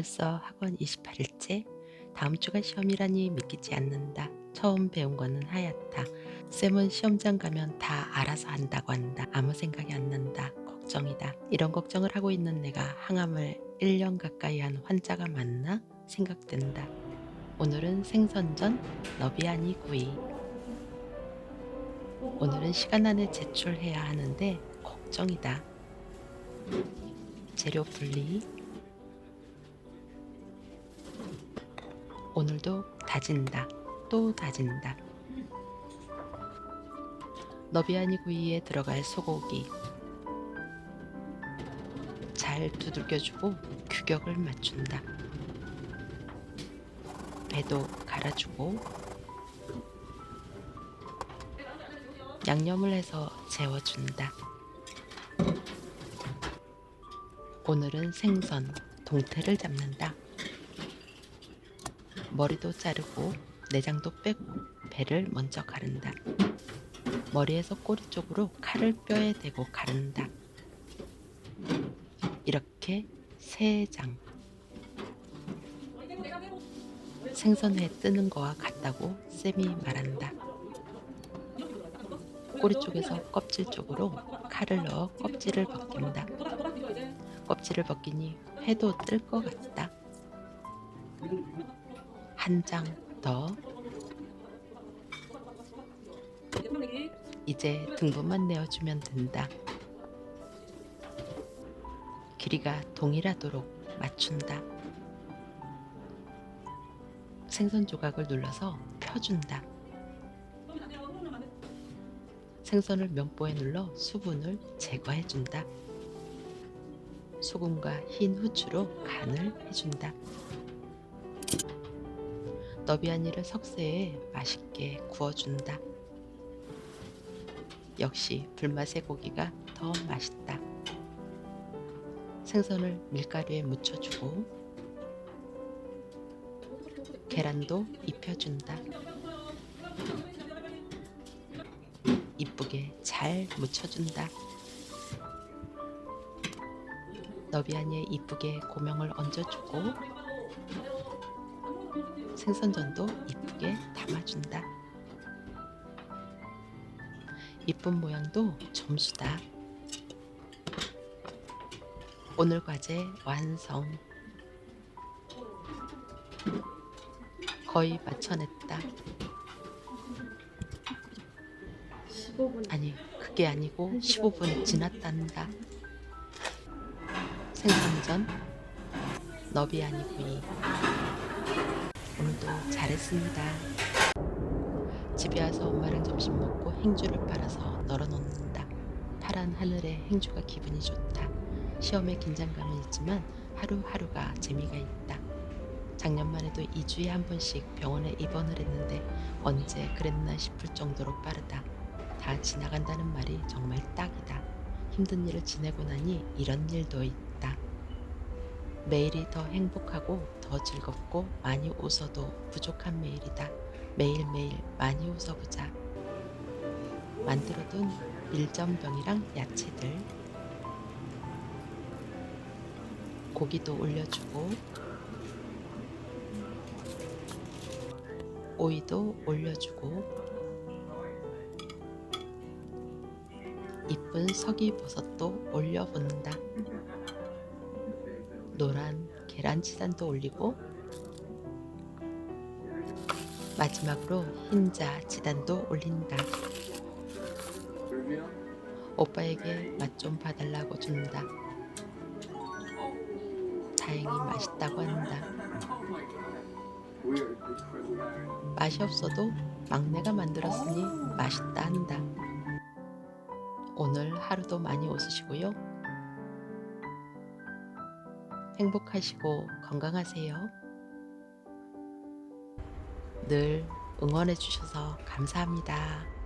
벌써 학원 28일째? 다음 주가 시험이라니 믿기지 않는다. 처음 배운 거는 하얗다. 쌤은 시험장 가면 다 알아서 한다고 한다. 아무 생각이 안 난다. 걱정이다. 이런 걱정을 하고 있는 내가 항암을 1년 가까이 한 환자가 맞나 생각된다. 오늘은 생선전 너비아니 구이. 오늘은 시간 안에 제출해야 하는데 걱정이다. 재료 분리. 오늘도 다진다. 또 다진다. 너비아니 구이에 들어갈 소고기. 잘 두들겨주고 규격을 맞춘다. 배도 갈아주고 양념을 해서 재워준다. 오늘은 생선, 동태를 잡는다. 머리도 자르고 내장도 빼고 배를 먼저 가른다. 머리에서 꼬리 쪽으로 칼을 뼈에 대고 가른다. 이렇게 세 장. 생선회 뜨는 거와 같다고 쌤이 말한다. 꼬리 쪽에서 껍질 쪽으로 칼을 넣어 껍질을 벗긴다. 껍질을 벗기니 회도 뜰 것 같다. 한 장 더. 이제 등분만 내어주면 된다. 길이가 동일하도록 맞춘다. 생선 조각을 눌러서 펴준다. 생선을 명보에 눌러 수분을 제거해준다. 소금과 흰 후추로 간을 해준다. 너비아니를 석쇠에 맛있게 구워준다. 역시 불맛의 고기가 더 맛있다. 생선을 밀가루에 묻혀주고 계란도 입혀준다. 이쁘게 잘 묻혀준다. 너비아니에 이쁘게 고명을 얹어주고 생선전도 이쁘게 담아준다. 이쁜 모양도 점수다. 오늘 과제 완성. 거의 맞춰냈다. 15분 아니, 그게 아니고 15분 지났단다. 생선전, 너비 아니 구이. 오늘도 잘했습니다. 집에 와서 엄마랑 점심 먹고 행주를 빨아서 널어놓는다. 파란 하늘에 행주가 기분이 좋다. 시험에 긴장감은 있지만 하루하루가 재미가 있다. 작년만 해도 2주에 한 번씩 병원에 입원을 했는데 언제 그랬나 싶을 정도로 빠르다. 다 지나간다는 말이 정말 딱이다. 힘든 일을 지내고 나니 이런 일도 있다. 매일이 더 행복하고 더 즐겁고 많이 웃어도 부족한 매일이다. 매일매일 많이 웃어보자. 만들어둔 밀전병이랑 야채들. 고기도 올려주고, 오이도 올려주고, 이쁜 서기버섯도 올려본다. 노란 계란치단도 올리고 마지막으로 흰자 지단도 올린다. 오빠에게 맛 좀 봐달라고 준다. 다행히 맛있다고 한다. 맛이 없어도 막내가 만들었으니 맛있다 한다. 오늘 하루도 많이 웃으시고요. 행복하시고 건강하세요. 늘 응원해 주셔서 감사합니다.